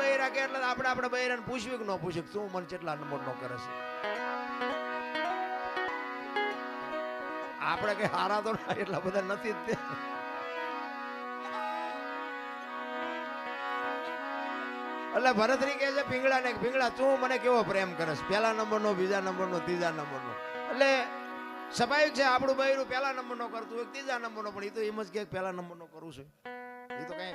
બૈરા કે એટલે આપણે આપણે બૈરાને પૂછ્યું કે ન પૂછ્યું તું મને કેટલા નંબર નો કરે છે? આપણે કે હારા તો એટલા બધા નથી જ એટલે ભરતરી કહે છે પીંગળા ને પીંગળા તું મને કેવો પ્રેમ કરસ પહેલા નંબરનો બીજા નંબરનો ત્રીજા નંબરનો એટલે સ્વાભાવિક છે, આપણું બૈરું પહેલા નંબરનો કરતું હોય ત્રીજા નંબરનો પણ એ તો એમ જ કે પહેલા નંબરનો કરું છું. એ તો કઈ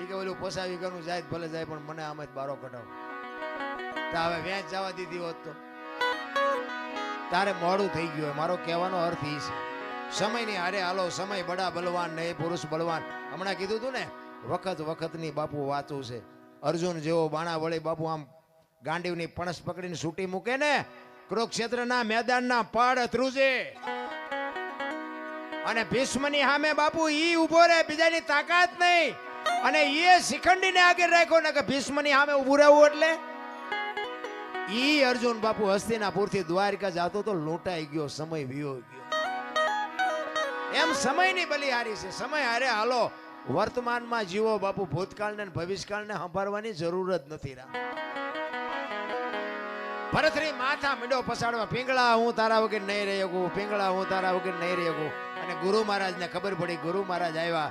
એ કે ઓલું પોસાવી ગયું જાય ભલે જાય, પણ મને આમ જ બારો કઢાવ. હવે વેચ જવા દીધી હોત તો. તારે મોડું થઈ ગયું મારો કહેવાનો અર્થ એ છે. સમયની હારે હાલો, સમય બડા બલવાન ને પુરુષ બલવાન. હમણાં કીધું હતું ને, વખત વખતની બાપુ વાતું છે. અર્જુન જેવો બાણા વળી બાપુ આમ ગાંડીવની પણસ પકડીને સૂટી મૂકે ને, કુરુક્ષેત્રના મેદાનના પડ ધ્રુજે. અને ભીષ્મની સામે બાપુ ઈ ઊભો રે બીજાની તાકાત નહીં. અને એ શિખંડીને આગળ રાખ્યો ને કે ભીષ્મની સામે ઊભું રહેવું એટલે? ઈ અર્જુન બાપુ હસ્તિનાપુરથી દ્વારકા જતો તો લૂંટાઈ ગયો, સમય વિયો ગયો. એમ સમયની બલિહારી છે. સમય હારે હાલો, વર્તમાનમાં જીવો બાપુ ભૂતકાળને ભવિષ્યકાળને સંભાળવાની જરૂર જ નથી રામ ભરતરી માથા મીંડો પસાડવા, પિંગળા, હું તારા વગર નહીં રહી શકું, પિંગળા, હું તારા વગર નહીં રહી શકું. અને ગુરુ મહારાજને ખબર પડી, ગુરુ મહારાજ આવ્યા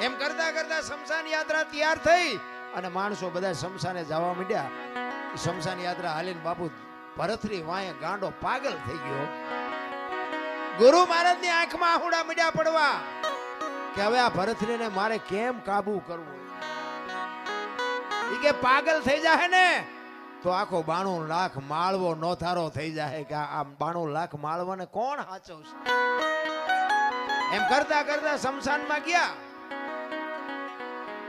એમ કરતા કરતા શમશાન યાત્રા તૈયાર થઈ અને માણસો બધા શમશાને જવા માંડ્યા. શમશાન યાત્રા હાલીને બાપુ ભરતરી વાંયે ગાંડો પાગલ થઈ ગયો. ગુરુ મહારાજની આંખમાં આહુડા મીડ્યા પડવા કે હવે આ ભરતરીને મારે કેમ કાબુ કરવું? એ કે પાગલ થઈ જાય ને તો આખો બાણું લાખ માળવો નોથારો થઈ જાય કે આ બાણું લાખ માળવાને કોણ હાચવશે? એમ કરતા કરતા શમશાનમાં ગયા.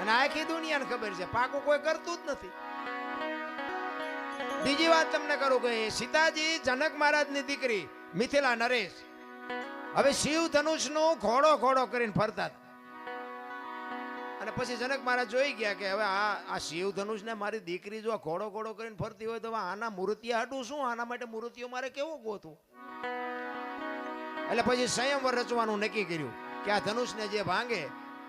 અને આખી દુનિયાને ખબર છે. પાકું કોઈ કરતું જ નથી. બીજી વાત તમને કરું કે સીતાજી જનક મહારાજની દીકરી મિથિલા નરેશ. હવે શિવ ધનુષનું ઘોડો ઘોડો કરીને ફરતા અને પછી જનક મહારાજ જોઈ ગયા કે હવે આ આ શિવ ધનુષને મારી દીકરી જો ઘોડો ઘોડો કરીને ફરતી હોય તો આના મૂર્તિ હાટું શું? આના માટે મૂર્તિઓ મારે કેવું ગોતવું? એટલે પછી સંયમ રચવાનું નક્કી કર્યું કે આ ધનુષને જે ભાંગે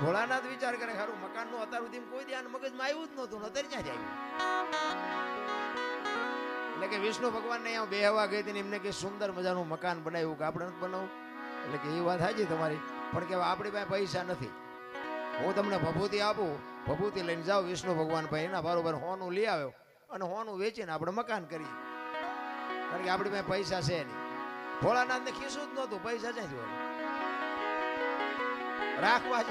ભોળાનાથ વિચાર કરે ખરું મકાનનું અત્યાર સુધી કોઈ ધ્યાન મગજમાં આવ્યું જ નહોતું, ને અત્યારે ક્યાં જ આવ્યું એટલે કે વિષ્ણુ ભગવાનને બે હવા ગઈ હતી ને એમને કે સુંદર મજાનું મકાન બનાવ્યું કે આપણે નથી બનાવું. એટલે કે એ વાત હાજી તમારી, પણ કે આપણી પાસે પૈસા નથી. હું તમને ભભૂતિ આપું, ભભૂતિ લઈને જાઓ વિષ્ણુ ભગવાન ભાઈ એના બરોબર હોનું લઈ આવ્યો અને હોનું વેચીને આપણે મકાન કરીએ. કારણ કે આપણી પાસે પૈસા છે નહીં. ભોળાનાથ ને ખીસું જ નહોતું, પૈસા જાય જોડે રાખવા જ